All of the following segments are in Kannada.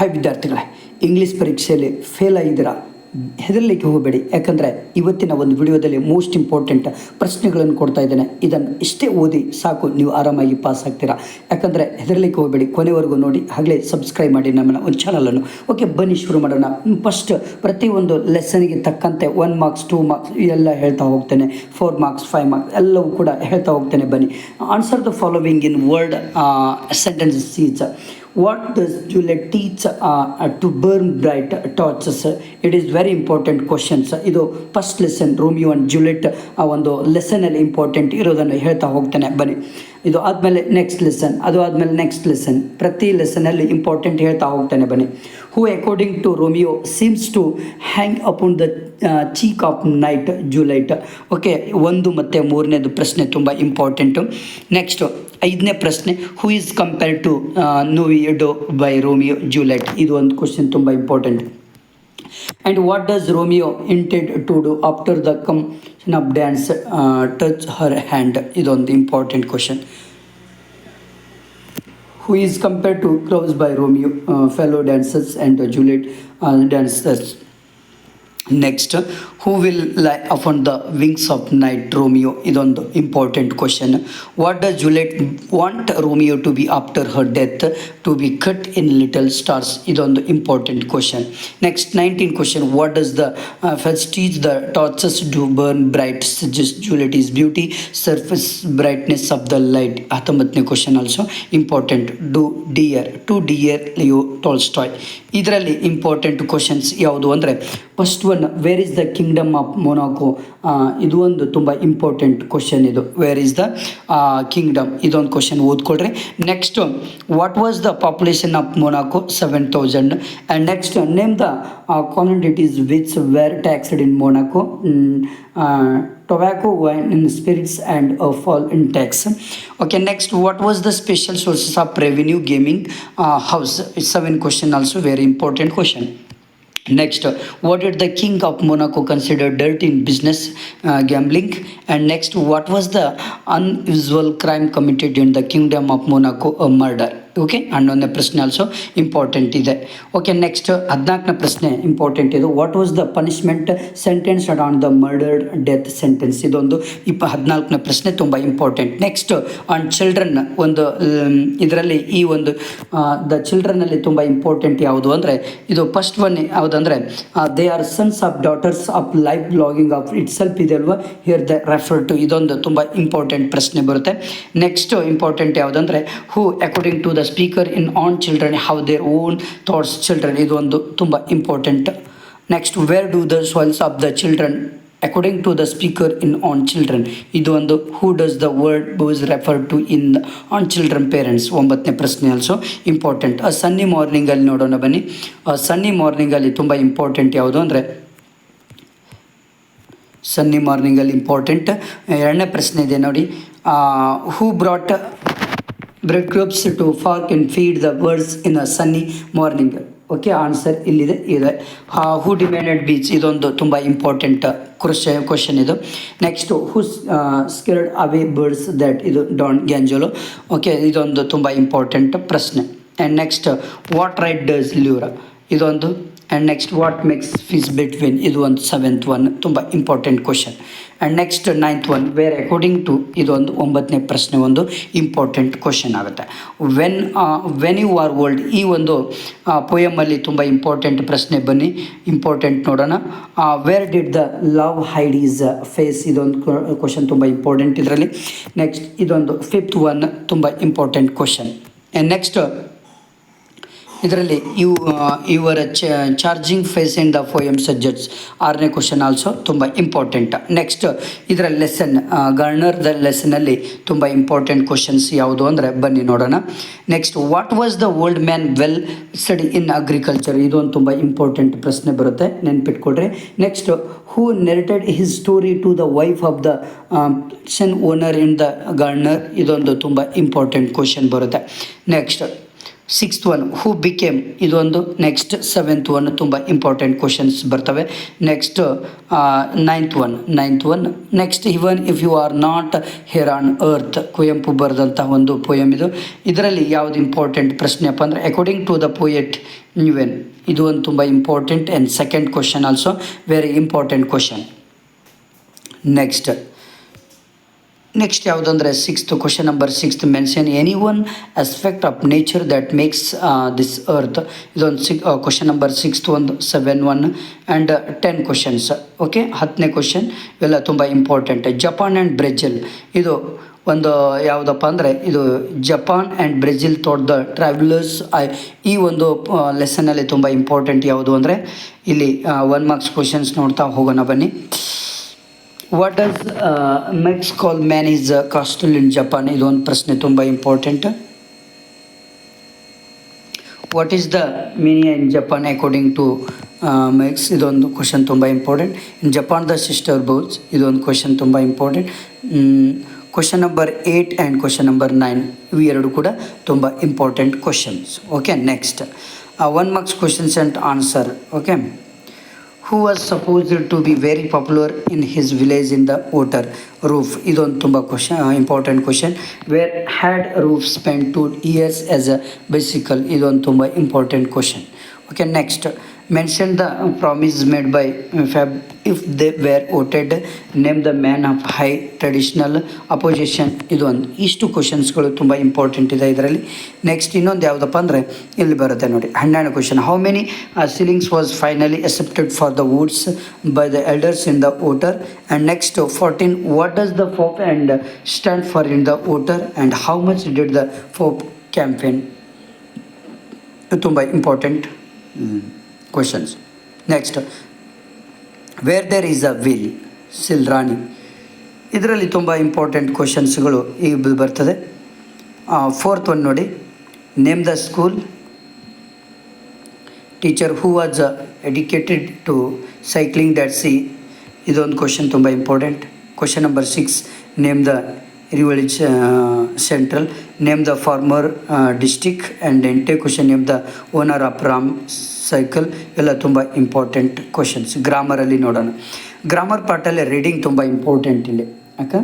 ಹಾಯ್ ವಿದ್ಯಾರ್ಥಿಗಳೇ. ಇಂಗ್ಲೀಷ್ ಪರೀಕ್ಷೆಯಲ್ಲಿ ಫೇಲ್ ಆಗಿದ್ದೀರಾ? ಹೆದರಲಿಕ್ಕೆ ಹೋಗಬೇಡಿ. ಯಾಕಂದರೆ ಇವತ್ತಿನ ಒಂದು ವಿಡಿಯೋದಲ್ಲಿ ಮೋಸ್ಟ್ ಇಂಪಾರ್ಟೆಂಟ್ ಪ್ರಶ್ನೆಗಳನ್ನು ಕೊಡ್ತಾ ಇದ್ದೇನೆ. ಇದನ್ನು ಇಷ್ಟೇ ಓದಿ ಸಾಕು, ನೀವು ಆರಾಮಾಗಿ ಪಾಸ್ ಆಗ್ತೀರಾ? ಯಾಕಂದರೆ ಹೆದರಲಿಕ್ಕೆ ಹೋಗಬೇಡಿ. ಕೊನೆವರೆಗೂ ನೋಡಿ ಆಗಲೇ ಸಬ್ಸ್ಕ್ರೈಬ್ ಮಾಡಿ ನಮ್ಮನ್ನ ಒಂದು ಚಾನಲನ್ನು ಓಕೆ ಬನ್ನಿ ಶುರು ಮಾಡೋಣ. ಫಸ್ಟ್ ಪ್ರತಿಯೊಂದು ಲೆಸನ್ಗೆ ತಕ್ಕಂತೆ ಒನ್ ಮಾರ್ಕ್ಸ್ ಟೂ ಮಾರ್ಕ್ಸ್ ಎಲ್ಲ ಹೇಳ್ತಾ ಹೋಗ್ತೇನೆ. ಫೋರ್ ಮಾರ್ಕ್ಸ್ ಫೈವ್ ಮಾರ್ಕ್ಸ್ ಎಲ್ಲವೂ ಕೂಡ ಹೇಳ್ತಾ ಹೋಗ್ತೇನೆ. ಬನ್ನಿ. Answer the following in word sentences is what does Juliet teach to burn bright torches? It is very important questions ಇದು first lesson Romeo and Juliet ಆ ಒಂದು ಲೆಸನಲ್ಲಿ ಇಂಪಾರ್ಟೆಂಟ್ ಇರೋದನ್ನು ಹೇಳ್ತಾ ಹೋಗ್ತಾನೆ. ಬನ್ನಿ. ಇದು ಆದಮೇಲೆ ನೆಕ್ಸ್ಟ್ ಲೆಸನ್ ಅದು ಆದಮೇಲೆ ನೆಕ್ಸ್ಟ್ ಲೆಸನ್ ಪ್ರತಿ ಲೆಸನಲ್ಲಿ ಇಂಪಾರ್ಟೆಂಟ್ ಹೇಳ್ತಾ ಹೋಗ್ತಾನೆ. ಬನ್ನಿ. Who according to Romeo seems to hang upon the cheek of night Juliet okay ಒಂದು ಮತ್ತು ಮೂರನೇದು ಪ್ರಶ್ನೆ ತುಂಬ ಇಂಪಾರ್ಟೆಂಟು ನೆಕ್ಸ್ಟು ಐದನೇ ಪ್ರಶ್ನೆ who is compare to ನೋವಿಯಡೋ by Romeo Juliet ಇದು ಒಂದು ಕ್ವಶನ್ ತುಂಬ important and what does Romeo intend to do after the completion of dance touch her hand ಇದೊಂದು important question who is compared to Crows by Romeo, uh, fellow dancers and uh, Juliet uh, dancers. Next who will lie upon the wings of night Romeo ಇದೊಂದು important question what does Juliet want Romeo to be after her death to be cut in little stars ಇದೊಂದು important question next nineteen question what does the ಫೆಸ್ಟೀಜ್ the torches do burn bright suggest Juliet is beauty surpass brightness of the light ಹತ್ತೊಂಬತ್ತನೇ question also important too dear too dear Leo Tolstoy ಇದರಲ್ಲಿ ಇಂಪಾರ್ಟೆಂಟ್ ಕ್ವಶನ್ಸ್ ಯಾವುದು ಅಂದರೆ first one where is the kingdom of Monaco ಇದು ಒಂದು ತುಂಬ ಇಂಪಾರ್ಟೆಂಟ್ ಕ್ವಶನ್ ಇದು. ವೇರ್ ಈಸ್ ದ ಕಿಂಗ್ಡಮ್ ಇದೊಂದು question ಓದ್ಕೊಳ್ರಿ. Next what was the population of Monaco seven thousand and next name the commodities which were taxed in Monaco tobacco wine in spirits and fall in tax okay next what was the special sources of revenue gaming house it's seven question also very important question Next, what did the king of Monaco consider dirt in business uh, gambling? And next, what was the unusual crime committed in the kingdom of Monaco? A murder. Okay ಹನ್ನೊಂದನೇ ಪ್ರಶ್ನೆ ಆಲ್ಸೋ ಇಂಪಾರ್ಟೆಂಟ್ ಇದೆ. ಓಕೆ ನೆಕ್ಸ್ಟ್ ಹದಿನಾಲ್ಕನೇ ಪ್ರಶ್ನೆ ಇಂಪಾರ್ಟೆಂಟ್ ಇದು. What was the punishment sentence on the murdered death sentence ಇದೊಂದು ಇಪ್ಪ ಹದಿನಾಲ್ಕನೇ ಪ್ರಶ್ನೆ ತುಂಬ ಇಂಪಾರ್ಟೆಂಟ್ ನೆಕ್ಸ್ಟ್ ಆನ್ ಚಿಲ್ಡ್ರನ್ ಒಂದು ಇದರಲ್ಲಿ ಈ ಒಂದು ದ ಚಿಲ್ಡ್ರನಲ್ಲಿ ತುಂಬ ಇಂಪಾರ್ಟೆಂಟ್ ಯಾವುದು ಅಂದರೆ, ಇದು ಫಸ್ಟ್ ಒನ್ ಯಾವುದಂದ್ರೆ they are sons of daughters of life blogging of itself ಇದೆ ಅಲ್ವಾ? ಹಿಯರ್ ದ ರೆಫರ್ ಟು ಇದೊಂದು ತುಂಬ ಇಂಪಾರ್ಟೆಂಟ್ ಪ್ರಶ್ನೆ ಬರುತ್ತೆ. ನೆಕ್ಸ್ಟ್ ಇಂಪಾರ್ಟೆಂಟ್ ಯಾವುದಂದ್ರೆ who according to the speaker in on children have their own thoughts children ಇದು ಒಂದು ತುಂಬ important next where do the souls of the children according to the speaker in on children ಇದು ಒಂದು who does the word bows refer to in on children parents ಒಂಬತ್ತನೇ ಪ್ರಶ್ನೆ ಆಲ್ಸೋ ಇಂಪಾರ್ಟೆಂಟ್ ಸನ್ನಿ ಮಾರ್ನಿಂಗಲ್ಲಿ ನೋಡೋಣ ಬನ್ನಿ. ಸನ್ನಿ ಮಾರ್ನಿಂಗಲ್ಲಿ ತುಂಬ ಇಂಪಾರ್ಟೆಂಟ್ ಯಾವುದು ಅಂದರೆ ಸನ್ನಿ ಮಾರ್ನಿಂಗಲ್ಲಿ ಇಂಪಾರ್ಟೆಂಟ್ ಎರಡನೇ ಪ್ರಶ್ನೆ ಇದೆ ನೋಡಿ. Who brought bread crumbs to fork and feed the birds in a sunny morning okay answer ಇಲ್ಲಿದೆ, ಇದೆ. ಹೂ ಡಿಮ್ಯಾಂಡೆಡ್ ಬೀಚ್ ಇದೊಂದು ತುಂಬ ಇಂಪಾರ್ಟೆಂಟ್ ಕ್ವಶ ಕ್ವಶನ್ ಇದು. Next who scared away birds that ಇದು ಡಾನ್ ಗ್ಯಾಂಜೋಲೋ ಓಕೆ ಇದೊಂದು ತುಂಬ ಇಂಪಾರ್ಟೆಂಟ್ ಪ್ರಶ್ನೆ. And next what right does ಲ್ಯೂರ ಇದೊಂದು and next what makes peace between ಇದು ಒಂದು ಸೆವೆಂತ್ ಒನ್ ತುಂಬ important question and next ninth one where according to ಇದೊಂದು ಒಂಬತ್ತನೇ ಪ್ರಶ್ನೆ ಒಂದು ಇಂಪಾರ್ಟೆಂಟ್ ಕ್ವಶನ್ ಆಗುತ್ತೆ. When when you are old ಈ ಒಂದು ಪೋಯಮಲ್ಲಿ ತುಂಬ ಇಂಪಾರ್ಟೆಂಟ್ ಪ್ರಶ್ನೆ ಬನ್ನಿ. ಇಂಪಾರ್ಟೆಂಟ್ ನೋಡೋಣ. Where did the love hide his face ಇದೊಂದು ಕ್ವಶನ್ ತುಂಬ ಇಂಪಾರ್ಟೆಂಟ್ ಇದರಲ್ಲಿ. ನೆಕ್ಸ್ಟ್ ಇದೊಂದು ಫಿಫ್ತ್ ಒನ್ ತುಂಬ ಇಂಪಾರ್ಟೆಂಟ್ ಕ್ವಶನ್ ಆ್ಯಂಡ್ ನೆಕ್ಸ್ಟ್ ಇದರಲ್ಲಿ ಇವು your charging face in the poem subjects ಆರನೇ ಕ್ವಶನ್ ಆಲ್ಸೋ ತುಂಬ ಇಂಪಾರ್ಟೆಂಟ್ ನೆಕ್ಸ್ಟ್ ಇದರ ಲೆಸನ್ ಗರ್ನರ್ದ ಲೆಸನಲ್ಲಿ ತುಂಬ ಇಂಪಾರ್ಟೆಂಟ್ ಕ್ವಶನ್ಸ್ ಯಾವುದು ಅಂದರೆ ಬನ್ನಿ ನೋಡೋಣ. Next what was the old man well study in agriculture ಇದೊಂದು ತುಂಬ ಇಂಪಾರ್ಟೆಂಟ್ ಪ್ರಶ್ನೆ ಬರುತ್ತೆ ನೆನ್ಪಿಟ್ಕೊಡ್ರಿ next who narrated his story to the wife of the son owner in the gardener ಇದೊಂದು ತುಂಬ ಇಂಪಾರ್ಟೆಂಟ್ ಕ್ವಶನ್ ಬರುತ್ತೆ. Next sixth one who became ಇದೊಂದು ನೆಕ್ಸ್ಟ್ ಸೆವೆಂತ್ ಒನ್ ತುಂಬ ಇಂಪಾರ್ಟೆಂಟ್ ಕ್ವಶನ್ಸ್ ಬರ್ತವೆ. Next ninth one ninth one next even if you are not here on earth Kuvempu ಬರೆದಂಥ ಒಂದು ಪೊಯಮ್ ಇದು. ಇದರಲ್ಲಿ ಯಾವುದು ಇಂಪಾರ್ಟೆಂಟ್ ಪ್ರಶ್ನೆಯಪ್ಪ ಅಂದರೆ ಅಕಾರ್ಡಿಂಗ್ ಟು ದ ಪೋಯೆಟ್ ನ್ಯೂವೆನ್ ಇದು ಒಂದು ತುಂಬ important and second question also very important question next next ಯಾವುದಂದರೆ sixth question number sixth mention any one aspect of nature that makes this earth ಇದೊಂದು ಸಿಕ್ ಕ್ವಶನ್ ನಂಬರ್ ಸಿಕ್ಸ್ತ್ ಒಂದು seven one and ten questions okay ಹತ್ತನೇ ಕ್ವಶನ್ ಇವೆಲ್ಲ ತುಂಬ ಇಂಪಾರ್ಟೆಂಟ್ ಜಪಾನ್ ಆ್ಯಂಡ್ ಬ್ರೆಜಿಲ್ ಇದು ಒಂದು ಯಾವುದಪ್ಪ ಅಂದರೆ ಇದು Japan and Brazil thought the travellers ಈ ಒಂದು ಲೆಸನಲ್ಲಿ ತುಂಬ ಇಂಪಾರ್ಟೆಂಟ್ ಯಾವುದು ಅಂದರೆ ಇಲ್ಲಿ ಒನ್ ಮಾರ್ಕ್ಸ್ ಕ್ವಶನ್ಸ್ ನೋಡ್ತಾ ಹೋಗೋಣ ಬನ್ನಿ. What does Max call man is castle in Japan ಇದೊಂದು ಪ್ರಶ್ನೆ ತುಂಬ important what is the meaning in Japan according to Max ಇದೊಂದು ಕ್ವಶನ್ ತುಂಬ important in Japan the sister bowls ಇದೊಂದು ಕ್ವಶನ್ ತುಂಬ important question number eight and question number nine ಇವು ಎರಡು ಕೂಡ ತುಂಬ important questions okay next one marks questions and answer okay who was supposed to be very popular in his village in the voter roof ಇದೊಂದು ತುಂಬ question important question where had roof spend two years as a bicycle ಇದೊಂದು ತುಂಬ important question okay next mention the promise made by Fab if they were voted name the man of high traditional opposition ಒಂದು, ಇಷ್ಟು ಕ್ವಶನ್ಸ್ಗಳು ತುಂಬ ಇಂಪಾರ್ಟೆಂಟ್ ಇದೆ ಇದರಲ್ಲಿ. ನೆಕ್ಸ್ಟ್ ಇನ್ನೊಂದು ಯಾವುದಪ್ಪ ಅಂದರೆ, ಇಲ್ಲಿ ಬರುತ್ತೆ ನೋಡಿ ಹನ್ನೆರಡು question how many ceilings was finally accepted for the votes by the elders in the voter and next fourteen what does the pope and stand for in the voter and how much did the pope campaign ತುಂಬ important questions next where there is a will sill ರಾಣಿ ಇದರಲ್ಲಿ ತುಂಬ ಇಂಪಾರ್ಟೆಂಟ್ ಕ್ವಶನ್ಸ್ಗಳು ಈಗ ಬರ್ತದೆ. ಫೋರ್ತ್ ಒನ್ ನೋಡಿ. Name the school teacher who was dedicated to cycling that C ಇದೊಂದು ಕ್ವಶನ್ ತುಂಬ important question number six name the ರಿವಳಿಚ್ central name the former district and ಎಂಟೇ question name the owner of Ram cycle ಎಲ್ಲ ತುಂಬ ಇಂಪಾರ್ಟೆಂಟ್ ಕ್ವಶನ್ಸ್ ಗ್ರಾಮರಲ್ಲಿ ನೋಡೋಣ. ಗ್ರಾಮರ್ ಪಾರ್ಟಲ್ಲಿ ರೀಡಿಂಗ್ ತುಂಬ ಇಂಪಾರ್ಟೆಂಟ್ ಇಲ್ಲಿ. ಯಾಕೆ?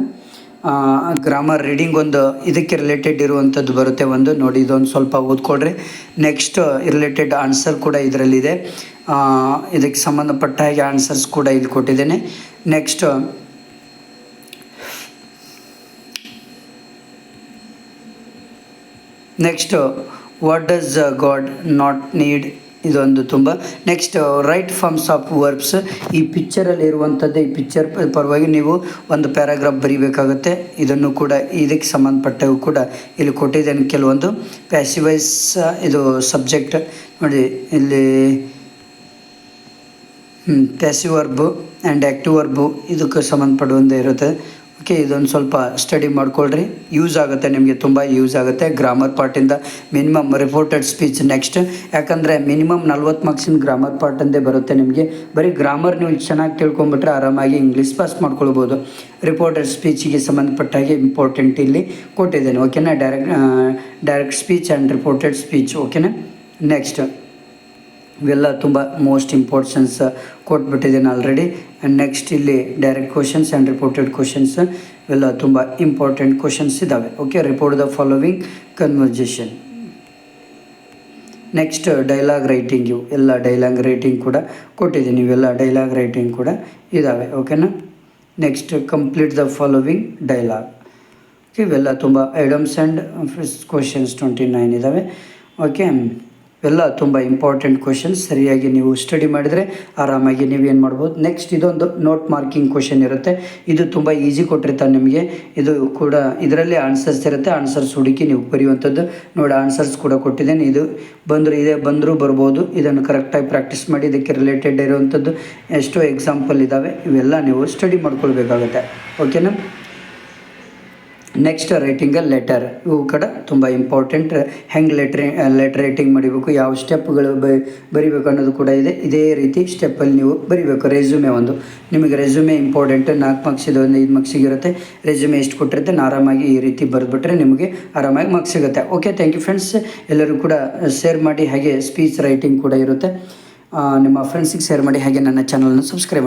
ಗ್ರಾಮರ್ ರೀಡಿಂಗ್ ಒಂದು ಇದಕ್ಕೆ ರಿಲೇಟೆಡ್ ಇರುವಂಥದ್ದು ಬರುತ್ತೆ ಒಂದು. ನೋಡಿ, ಇದೊಂದು ಸ್ವಲ್ಪ ಓದ್ಕೊಡ್ರಿ ನೆಕ್ಸ್ಟ್ ರಿಲೇಟೆಡ್ ಆನ್ಸರ್ ಕೂಡ ಇದರಲ್ಲಿದೆ. ಇದಕ್ಕೆ ಸಂಬಂಧಪಟ್ಟ ಹಾಗೆ ಆನ್ಸರ್ಸ್ ಕೂಡ ಇಲ್ಲಿ ಕೊಟ್ಟಿದ್ದೇನೆ. Next next what does god not need ಇದೊಂದು ತುಂಬ next right forms of verbs ಈ ಪಿಕ್ಚರಲ್ಲಿ ಇರುವಂಥದ್ದು ಈ ಪಿಕ್ಚರ್ ಪರವಾಗಿ ನೀವು ಒಂದು ಪ್ಯಾರಾಗ್ರಾಫ್ ಬರೀಬೇಕಾಗುತ್ತೆ. ಇದನ್ನು ಕೂಡ ಇದಕ್ಕೆ ಸಂಬಂಧಪಟ್ಟವು ಕೂಡ ಇಲ್ಲಿ ಕೊಟ್ಟಿದ್ದೇನೆ ಕೆಲವೊಂದು. ಪ್ಯಾಸಿವೈಸ್ ಇದು ಸಬ್ಜೆಕ್ಟ್ ನೋಡಿ, ಇಲ್ಲಿ passive verb and active verb ಇದಕ್ಕೆ ಸಂಬಂಧಪಡುವಂತೆ ಇರುತ್ತೆ. ಓಕೆ ಇದೊಂದು ಸ್ವಲ್ಪ ಸ್ಟಡಿ ಮಾಡ್ಕೊಳ್ರಿ. ಯೂಸ್ ಆಗುತ್ತೆ, ನಿಮಗೆ ತುಂಬ ಯೂಸ್ ಆಗುತ್ತೆ. ಗ್ರಾಮರ್ ಪಾರ್ಟಿಂದ ಮಿನಿಮಮ್ ರಿಪೋರ್ಟೆಡ್ ಸ್ಪೀಚ್ ನೆಕ್ಸ್ಟ್ ಯಾಕಂದರೆ ಮಿನಿಮಮ್ ನಲ್ವತ್ತು ಮಾರ್ಕ್ಸಿನ ಗ್ರಾಮರ್ ಪಾರ್ಟ್ ಅಂದೇ ಬರುತ್ತೆ ನಿಮಗೆ. ಬರೀ ಗ್ರಾಮರ್ ನೀವು ಚೆನ್ನಾಗಿ ತಿಳ್ಕೊಂಬಿಟ್ರೆ ಆರಾಮಾಗಿ ಇಂಗ್ಲೀಷ್ ಪಾಸ್ ಮಾಡ್ಕೊಳ್ಬೋದು. ರಿಪೋರ್ಟೆಡ್ ಸ್ಪೀಚಿಗೆ ಸಂಬಂಧಪಟ್ಟ ಹಾಗೆ ಇಂಪಾರ್ಟೆಂಟ್ ಇಲ್ಲಿ ಕೊಟ್ಟಿದ್ದೇನೆ. ಓಕೆನಾ direct direct speech and reported speech ಓಕೆನಾ ನೆಕ್ಸ್ಟ್ ಇವೆಲ್ಲ ತುಂಬ ಮೋಸ್ಟ್ ಇಂಪಾರ್ಟೆನ್ಸ್ ಕೊಟ್ಬಿಟ್ಟಿದ್ದೇನೆ ಆಲ್ರೆಡಿ ಆ್ಯಂಡ್ ನೆಕ್ಸ್ಟ್ ಇಲ್ಲಿ direct questions and reported questions ಇವೆಲ್ಲ ತುಂಬ ಇಂಪಾರ್ಟೆಂಟ್ ಕ್ವಶನ್ಸ್ ಇದ್ದಾವೆ okay report the following conversation next dialogue writing ಇವು ಎಲ್ಲ ಡೈಲಾಗ್ ರೈಟಿಂಗ್ ಕೂಡ ಕೊಟ್ಟಿದ್ದೀನಿ. ಇವೆಲ್ಲ ಡೈಲಾಗ್ ರೈಟಿಂಗ್ ಕೂಡ ಇದ್ದಾವೆ ಓಕೆನಾ next complete the following dialogue ಇವೆಲ್ಲ ತುಂಬ idioms and questions twenty nine ಇದ್ದಾವೆ ಓಕೆ ಇವೆಲ್ಲ ತುಂಬ ಇಂಪಾರ್ಟೆಂಟ್ ಕ್ವಶನ್ಸ್ ಸರಿಯಾಗಿ ನೀವು ಸ್ಟಡಿ ಮಾಡಿದರೆ ಆರಾಮಾಗಿ ಏನು ಮಾಡ್ಬೋದು? ನೆಕ್ಸ್ಟ್ ಇದೊಂದು ನೋಟ್ ಮಾರ್ಕಿಂಗ್ ಕ್ವಶನ್ ಇರುತ್ತೆ. ಇದು ತುಂಬ ಈಸಿ ಕೊಟ್ಟಿರ್ತಾರೆ ನಿಮಗೆ. ಇದು ಕೂಡ ಇದರಲ್ಲಿ ಆನ್ಸರ್ಸ್ ಇರುತ್ತೆ. ಆನ್ಸರ್ಸ್ ಹುಡುಕಿ ನೀವು ಬರೆಯುವಂಥದ್ದು. ನೋಡಿ ಆನ್ಸರ್ಸ್ ಕೂಡ ಕೊಟ್ಟಿದ್ದೇನೆ. ಇದು ಬಂದರೂ ಇದೇ, ಬಂದರೂ ಬರ್ಬೋದು. ಇದನ್ನು ಕರೆಕ್ಟಾಗಿ ಪ್ರಾಕ್ಟೀಸ್ ಮಾಡಿ ಇದಕ್ಕೆ ರಿಲೇಟೆಡ್ ಇರುವಂಥದ್ದು. ಎಷ್ಟೋ ಎಕ್ಸಾಂಪಲ್ ಇದ್ದಾವೆ ಇವೆಲ್ಲ ನೀವು ಸ್ಟಡಿ ಮಾಡ್ಕೊಳ್ಬೇಕಾಗುತ್ತೆ. ಓಕೆನಾ ನೆಕ್ಸ್ಟ್ ರೈಟಿಂಗ್ ಲೆಟರ್ ಇವು ಕೂಡ ತುಂಬ ಇಂಪಾರ್ಟೆಂಟ್ ಹೆಂಗೆ ಲೆಟ್ರ್ ಲೆಟರ್ ರೈಟಿಂಗ್ ಮಾಡಬೇಕು, ಯಾವ ಸ್ಟೆಪ್ಗಳು ಬರಿಬೇಕು ಅನ್ನೋದು ಕೂಡ ಇದೆ. ಇದೇ ರೀತಿ ಸ್ಟೆಪ್ಪಲ್ಲಿ ನೀವು ಬರಿಬೇಕು. ರೆಸ್ಯೂಮೆ ಒಂದು. ನಿಮಗೆ ರೆಸ್ಯೂಮೆ ಇಂಪಾರ್ಟೆಂಟ್ ನಾಲ್ಕು ಮಾರ್ಕ್ಸಿದು ಒಂದು ಐದು ಮಾರ್ಕ್ಸ್ ಇರುತ್ತೆ ರೆಸ್ಯೂಮೆ ಎಷ್ಟು ಕೊಟ್ಟಿರುತ್ತೆ ಆರಾಮಾಗಿ ಈ ರೀತಿ ಬರೆದ್ಬಿಟ್ರೆ ನಿಮಗೆ ಆರಾಮಾಗಿ ಮಾರ್ಕ್ಸ್ ಸಿಗುತ್ತೆ. ಓಕೆ ಥ್ಯಾಂಕ್ ಯು ಫ್ರೆಂಡ್ಸ್ ಎಲ್ಲರೂ ಕೂಡ ಶೇರ್ ಮಾಡಿ, ಹಾಗೆ ಸ್ಪೀಚ್ ರೈಟಿಂಗ್ ಕೂಡ ಇರುತ್ತೆ. ನಿಮ್ಮ ಫ್ರೆಂಡ್ಸಿಗೆ ಶೇರ್ ಮಾಡಿ, ಹಾಗೆ ನನ್ನ ಚಾನಲ್ನ ಸಬ್ಸ್ಕ್ರೈಬ್